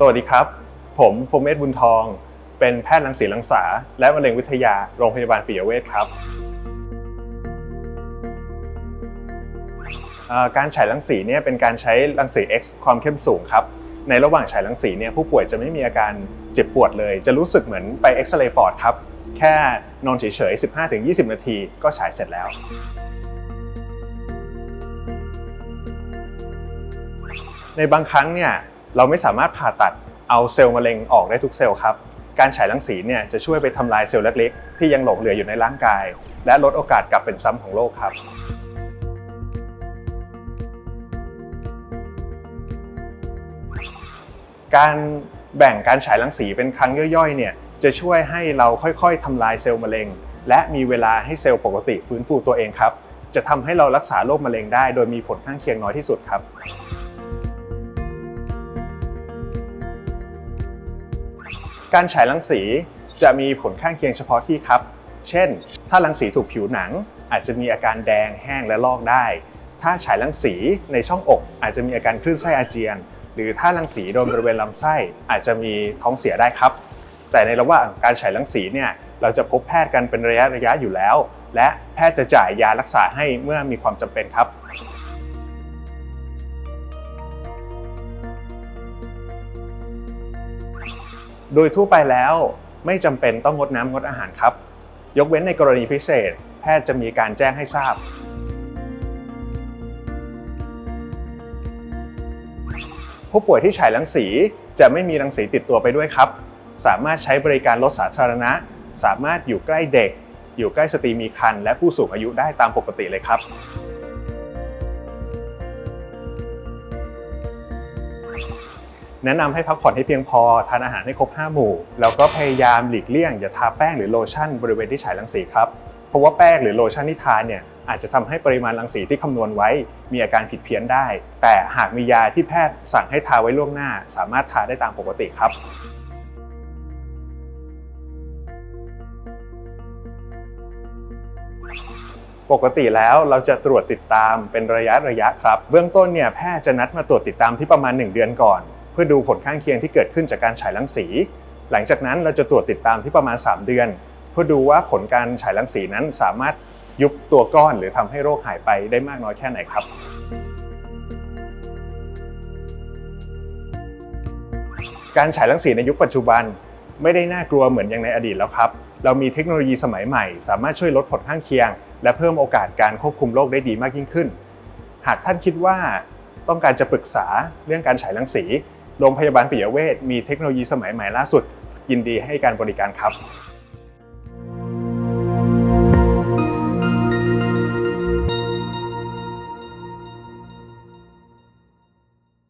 สวัสดีครับ ผมพรหมเมธบุญทอง เป็นแพทย์รังสีรังษา และมะเร็งวิทยาโรงพยาบาลปิยเวชครับการฉายรังสีเนี่ยเป็นการใช้รังสี X ความเข้มสูงครับในระหว่างฉายรังสีเนี่ยผู้ป่วยจะไม่มีอาการเจ็บปวดเลย จะรู้สึกเหมือนไปเอ็กซเรย์ปอดครับ แค่นอนเฉยๆ 15-20 นาทีก็ฉายเสร็จแล้วในบางครั้งเนี่ย เราไม่สามารถผ่าตัดเอาเซลล์มะเร็งออกได้ทุกเซลล์ครับ การฉายรังสีเนี่ยจะช่วยไปทำลายเซลล์เล็กๆ ที่ยังหลงเหลืออยู่ในร่างกาย และลดโอกาสกลับเป็นซ้ำของโรคครับการแบ่งการฉายรังสีเป็นครั้งย่อยๆ เนี่ยจะช่วยให้เราค่อยๆทำลายเซลล์มะเร็ง และมีเวลาให้เซลล์ปกติฟื้นฟูตัวเองครับ จะทำให้เรารักษาโรคมะเร็งได้โดยมีผลข้างเคียงน้อยที่สุดครับ การฉายรังสีจะมีผลข้างเคียงเฉพาะที่ครับ เช่น ถ้ารังสีถูกผิวหนัง อาจจะมีอาการแดงแห้งและลอกได้ ถ้าฉายรังสีในช่องอก อาจจะมีอาการคลื่นไส้อาเจียน หรือถ้ารังสีโดนบริเวณลำไส้อาจจะมีท้องเสียได้ครับ แต่ในระหว่างการฉายรังสีเนี่ยเราจะพบแพทย์กันเป็นระยะระยะอยู่แล้ว และแพทย์จะจ่ายยารักษาให้เมื่อมีความจำเป็นครับ โดยทั่วไปแล้วไม่จำเป็นต้องงดน้ำงดอาหารครับ ยกเว้นในกรณีพิเศษ แพทย์จะมีการแจ้งให้ทราบ ผู้ป่วยที่ฉายรังสีจะไม่มีรังสีติดตัวไปด้วยครับ สามารถใช้บริการรถสาธารณะ สามารถอยู่ใกล้เด็ก อยู่ใกล้สตรีมีครรภ์และผู้สูงอายุได้ตามปกติเลยครับ แนะนำให้พักผ่อนให้เพียงพอ ทานอาหารให้ครบ 5 หมู่ แล้วก็พยายามหลีกเลี่ยง อย่าทาแป้งหรือโลชั่นบริเวณที่ฉายรังสีครับ เพราะว่าแป้งหรือโลชั่นที่ทานเนี่ยอาจจะทำให้ปริมาณรังสีที่คำนวณไว้ มีอาการผิดเพี้ยนได้ แต่หากมียาที่แพทย์สั่งให้ทาไว้ล่วงหน้า สามารถทาได้ตามปกติครับปกติแล้วเราจะตรวจติดตามเป็นระยะระยะครับ เบื้องต้นเนี่ยแพทย์จะนัดมาตรวจติดตามที่ประมาณ 1 เดือนก่อน พื่อดูผลข้างเคียงที่เกิดขึ้นจากการฉายรังสี หลังจากนั้นเราจะตรวจติดตามที่ประมาณ 3 เดือน เพื่อดูว่าผลการฉายรังสีนั้นสามารถยุบตัวก้อนหรือทำให้โรคหายไปได้มากน้อยแค่ไหนครับ การฉายรังสีในยุคปัจจุบันไม่ได้น่ากลัวเหมือนอย่างในอดีตแล้วครับ เรามีเทคโนโลยีสมัยใหม่ สามารถช่วยลดผลข้างเคียง และเพิ่มโอกาสการควบคุมโรคได้ดีมากยิ่งขึ้น หากท่านคิดว่าต้องการจะปรึกษาเรื่องการฉายรังสี โรงพยาบาลปิยเวชมีเทคโนโลยีสมัยใหม่ล่าสุด ยินดีให้การบริการครับ